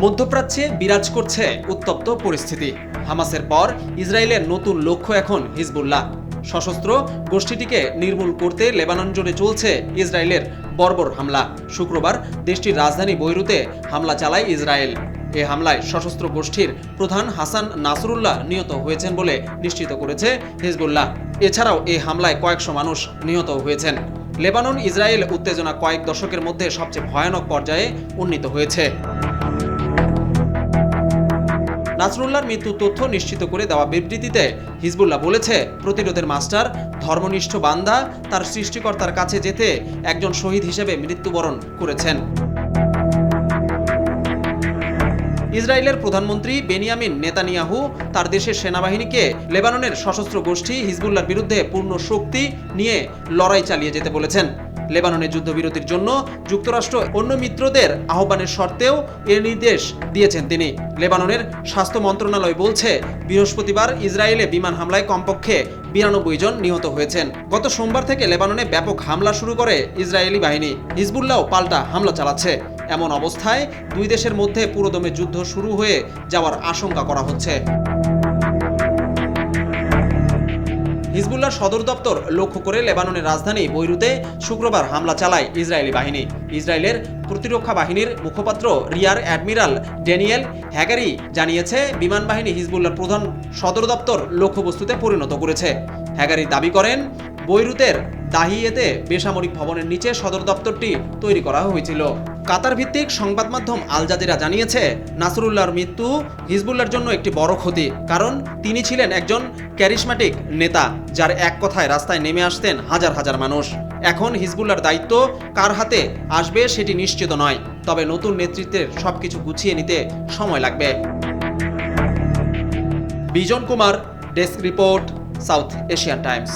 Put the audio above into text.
মধ্যপ্রাচ্যে বিরাজ করছে উত্তপ্ত পরিস্থিতি। হামাসের পর ইসরায়েলের নতুন লক্ষ্য এখন হিজবুল্লাহ। সশস্ত্র গোষ্ঠীটিকে নির্মূল করতে লেবানন জুড়ে চলছে ইসরায়েলের বর্বর হামলা। শুক্রবার দেশটির রাজধানী বৈরুতে হামলা চালায় ইসরায়েল। এ হামলায় সশস্ত্র গোষ্ঠীর প্রধান হাসান নাসরুল্লাহ নিহত হয়েছেন বলে নিশ্চিত করেছে হিজবুল্লাহ। এছাড়াও এই হামলায় কয়েকশো মানুষ নিহত হয়েছেন। লেবানন ইসরায়েল উত্তেজনা কয়েক দশকের মধ্যে সবচেয়ে ভয়ানক পর্যায়ে উন্নীত হয়েছে। নাসরুল্লাহর মৃত্যুর তথ্য নিশ্চিত করে দেওয়া বিবৃতিতে হিজবুল্লাহ বলেছে, প্রতিরোধের মাস্টার, ধর্মনিষ্ঠ বান্দা, তার সৃষ্টিকর্তার কাছে যেতে একজন শহীদ হিসেবে মৃত্যুবরণ করেছেন। ইসরায়েলের প্রধানমন্ত্রী বেনিয়ামিন নেতানিয়াহু তার দেশের সেনাবাহিনীকে লেবাননের সশস্ত্র গোষ্ঠী হিজবুল্লার বিরুদ্ধে পূর্ণ শক্তি নিয়ে লড়াই চালিয়ে যেতে বলেছেন। লেবাননের যুদ্ধবিরতির জন্য যুক্তরাষ্ট্র অন্য মিত্রদের আহ্বানের শর্তেও এর নির্দেশ দিয়েছেন তিনি। লেবাননের স্বাস্থ্য মন্ত্রণালয় বলছে, বৃহস্পতিবার ইসরায়েলে বিমান হামলায় কমপক্ষে বিরানব্বই জন নিহত হয়েছেন। গত সোমবার থেকে লেবাননে ব্যাপক হামলা শুরু করে ইসরায়েলি বাহিনী। হিজবুল্লাহও পাল্টা হামলা চালাচ্ছে। এমন অবস্থায় দুই দেশের মধ্যে পুরোদমে যুদ্ধ শুরু হয়ে যাওয়ার আশঙ্কা করা হচ্ছে। হিজবুল্লাহ সদর দপ্তর লক্ষ্য করে লেবাননের রাজধানী বৈরুতে শুক্রবার হামলা চালায় ইসরায়েলি বাহিনী। ইসরায়েলের প্রতিরক্ষা বাহিনীর মুখপাত্র রিয়ার অ্যাডমিরাল ড্যানিয়েল হ্যাগারি জানিয়েছে, বিমান বাহিনী হিজবুল্লাহর প্রধান সদর দপ্তর লক্ষ্যবস্তুতে পরিণত করেছে। হ্যাগারি দাবি করেন, বৈরুতের দাহিয়েতে বেসামরিক ভবনের নিচে সদর দপ্তরটি তৈরি করা হয়েছিল। কাতার ভিত্তিক সংবাদ মাধ্যম আল জাজিরা জানিয়েছে, নাসরুল্লাহর মৃত্যু হিজবুল্লার জন্য একটি বড় ক্ষতি, কারণ তিনি ছিলেন একজন ক্যারিসমাটিক নেতা, যার এক কথায় রাস্তায় নেমে আসতেন হাজার হাজার মানুষ। এখন হিজবুল্লার দায়িত্ব কার হাতে আসবে সেটি নিশ্চিত নয়, তবে নতুন নেতৃত্বের সবকিছু গুছিয়ে নিতে সময় লাগবে। Bijon Kumar, desk report, South Asian Times.